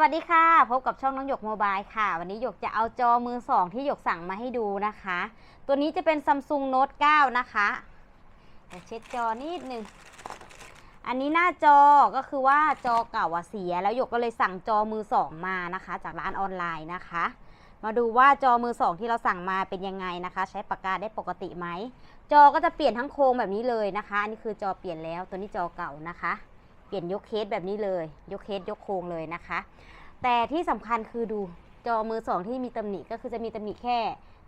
วัสดีค่ะ พบกับช่องน้องหยกโมบายค่ะ วันนี้หยกจะเอาจอมือสองที่หยกสั่งมาให้ดูนะคะ ตัวนี้จะเป็น Samsung Note 9 นะคะเดี๋ยวเช็ดจอนิดนึง อันนี้หน้าจอก็คือว่าจอเก่าอะเสีย แล้วหยกก็เลยสั่งจอมือสองมานะคะ จากร้านออนไลน์นะคะ มาดูว่าจอมือสองที่เราสั่งมาเป็นยังไงนะคะ ใช้ปากกาได้ปกติไหม จอก็จะเปลี่ยนทั้งโครงแบบนี้เลยนะคะ อันนี้คือจอเปลี่ยนแล้ว ตัวนี้จอเก่านะคะ เปลี่ยนยกเคสแบบนี้เลย ยกเคสยกโครงเลยนะคะ แต่ที่สำคัญคือดูจอมือสองที่มีตำหนิก็คือจะมีตำหนิแค่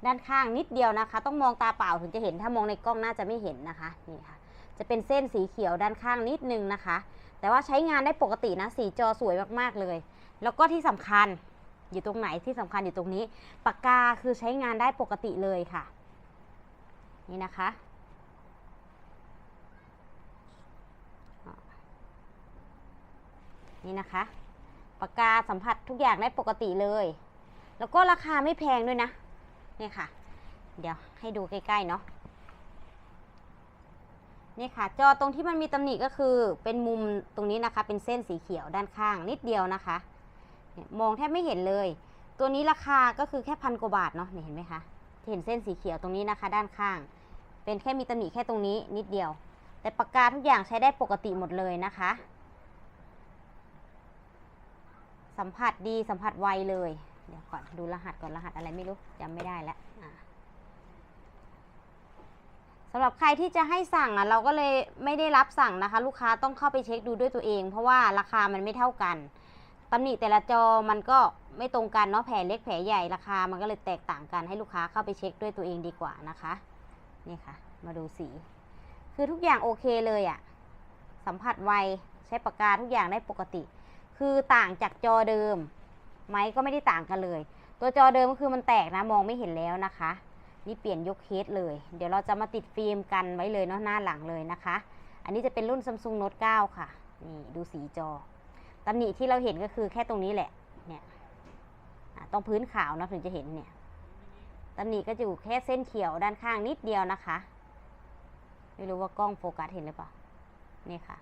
ด้านข้างนิดเดียวนะคะ ต้องมองตาเปล่าถึงจะเห็นถ้ามองในกล้องน่าจะไม่เห็นนะคะนี่ค่ะ จะเป็นเส้นสีเขียวด้านข้างนิดนึงนะคะ แต่ว่าใช้งานได้ปกตินะสีจอสวยมากๆเลย แล้วก็ที่สำคัญอยู่ตรงไหนที่สำคัญอยู่ตรงนี้ปากกาคือใช้งานได้ปกติเลยค่ะ นี่นะคะ นี่นะคะ ปากกาสัมผัสทุกอย่างได้ปกติเลย แล้วก็ราคาไม่แพงด้วยนะนี่ค่ะ เดี๋ยวให้ดูใกล้ๆเนาะนี่ค่ะ จอตรงที่มันมีตำหนิก็คือเป็นมุมตรงนี้นะคะ เป็นเส้นสีเขียวด้านข้างนิดเดียวนะคะ มองแทบไม่เห็นเลย ตัวนี้ราคาก็คือแค่พันกว่าบาทเนาะเห็นไหมคะเห็นเส้นสีเขียวตรงนี้นะคะ ด้านข้าง เป็นแค่มีตำหนิแค่ตรงนี้นิดเดียว แต่ปากกาทุกอย่างใช้ได้ปกติหมดเลยนะคะ สัมผัสดีสัมผัสไวเลย เดี๋ยวก่อนดูรหัสก่อนรหัสอะไรไม่รู้จำไม่ได้แล้วสำหรับใครที่จะให้สั่งอะเราก็เลยไม่ได้รับสั่งนะคะ ลูกค้าต้องเข้าไปเช็คดูด้วยตัวเอง เพราะว่าราคามันไม่เท่ากันตำหนิแต่ละจอมันก็ไม่ตรงกันเนาะแผลเล็กแผลใหญ่ราคา มันก็เลยแตกต่างกันให้ลูกค้าเข้าไปเช็คด้วยตัวเองดีกว่านะคะนี่ค่ะ มาดูสี คือทุกอย่างโอเคเลยอะ่ะสัมผัสไวใช้ปากกาทุกอย่างได้ปกติ คือต่างจากจอเดิมไหมก็ไม่ได้ต่างกันเลย ตัวจอเดิมก็คือมันแตกนะมองไม่เห็นแล้วนะคะ นี่เปลี่ยนยกเคสเลย เดี๋ยวเราจะมาติดฟิล์มกันไว้เลยเนาะหน้าหลังเลยนะคะ อันนี้จะเป็นรุ่น Samsung Note 9 ค่ะ นี่ดูสีจอตำหนิที่เราเห็นก็คือแค่ตรงนี้แหละ เนี่ยต้องพื้นขาวนะถึงจะเห็นเนี่ยตำหนิก็จะอยู่แค่เส้นเขียวด้านข้างนิดเดียวนะคะ ไม่รู้ว่ากล้องโฟกัสเห็นหรือเปล่า นี่ค่ะ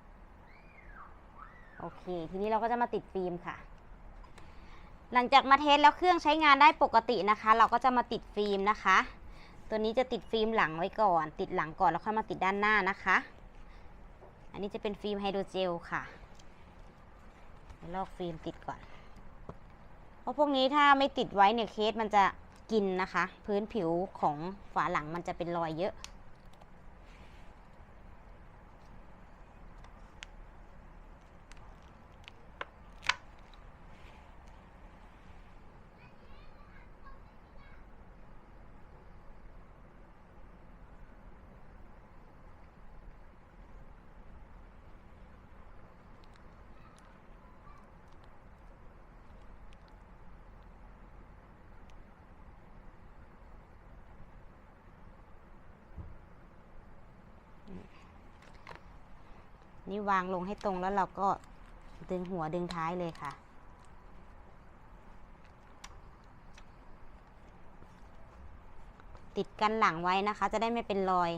โอเค ทีนี้เราก็จะมาติดฟิล์มค่ะ หลังจากมาเทสแล้วเครื่องใช้งานได้ปกตินะคะ เราก็จะมาติดฟิล์มนะคะ ตัวนี้จะติดฟิล์มหลังไว้ก่อน ติดหลังก่อนแล้วค่อยมาติดด้านหน้านะคะ อันนี้จะเป็นฟิล์มไฮโดรเจลค่ะลอกฟิล์มติดก่อน เพราะพวกนี้ถ้าไม่ติดไว้เนี่ยเคสมันจะกินนะคะ พื้นผิวของฝาหลังมันจะเป็นรอยเยอะ นี่วางลงให้ตรงแล้วเราก็ดึงหัวดึงท้ายเลยค่ะ ติดกันหลังไว้นะคะ จะได้ไม่เป็นรอย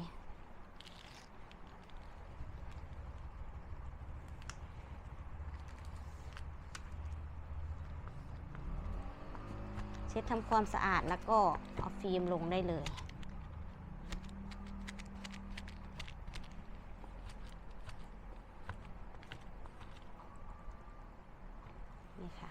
เช็ดทำความสะอาดแล้วก็เอาฟิล์มลงได้เลย ค่ะ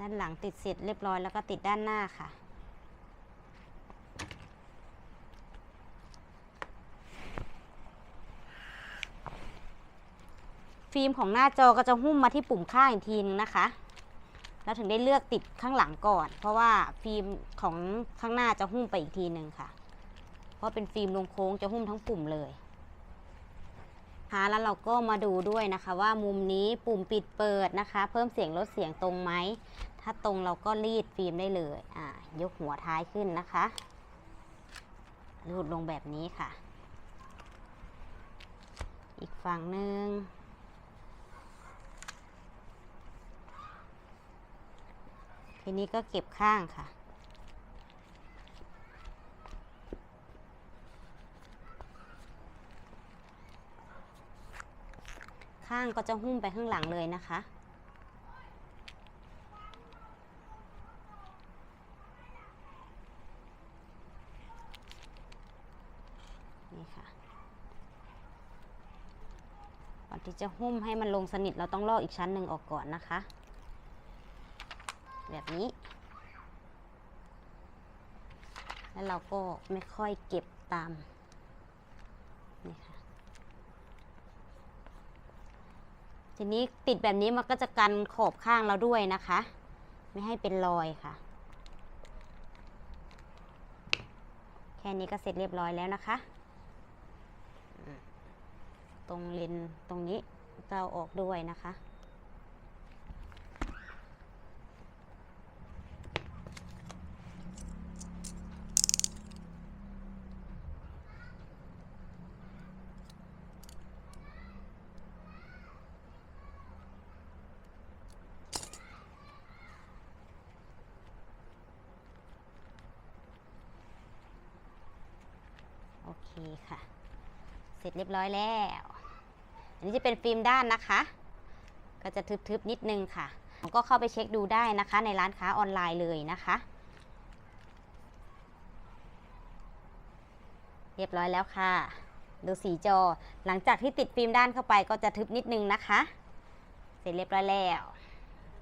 ด้านหลังติดเสร็จเรียบร้อยแล้วก็ติดด้านหน้าค่ะฟิล์มของหน้าจอก็จะหุ้มมาที่ปุ่มข้างอีกทีนึงนะคะ แล้วถึงได้เลือกติดข้างหลังก่อน เพราะว่าฟิล์มของข้างหน้าจะหุ้มไปอีกทีหนึ่งค่ะ เพราะเป็นฟิล์มลงโค้งจะหุ้มทั้งปุ่มเลยหาแล้วเราก็มาดูด้วยนะคะว่ามุมนี้ปุ่มปิดเปิดนะคะ เพิ่มเสียงลดเสียงตรงไหม ถ้าตรงเราก็รีดฟิล์มได้เลย อ่ายกหัวท้ายขึ้นนะคะรูดลงแบบนี้ค่ะ อีกฝั่งหนึ่งทีนี้ก็เก็บข้างค่ะ ข้างก็จะหุ้มไปข้างหลังเลยนะคะ นี่ค่ะก่อนที่จะหุ้มให้มันลงสนิทเราต้องลอกอีกชั้นหนึ่งออกก่อนนะคะ แบบนี้ แล้วเราก็ไม่ค่อยเก็บตามนี่ค่ะ ทีนี้ติดแบบนี้มันก็จะกันขอบข้างเราด้วยนะคะ ไม่ให้เป็นรอยค่ะ แค่นี้ก็เสร็จเรียบร้อยแล้วนะคะ ตรงเลนตรงนี้ก็ออกด้วยนะคะ โอเคค่ะ เสร็จเรียบร้อยแล้ว อันนี้จะเป็นฟิล์มด้านนะคะ ก็จะทึบๆนิดนึงค่ะ ก็เข้าไปเช็คดูได้นะคะ ในร้านค้าออนไลน์เลยนะคะ เรียบร้อยแล้วค่ะ ดูสีจอ หลังจากที่ติดฟิล์มด้านเข้าไปก็จะทึบนิดนึงนะคะ เสร็จเรียบร้อยแล้ว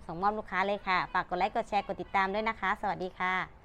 ส่งมอบลูกค้าเลยค่ะ ฝากกดไลค์ กดแชร์ กดติดตามด้วยนะคะ สวัสดีค่ะ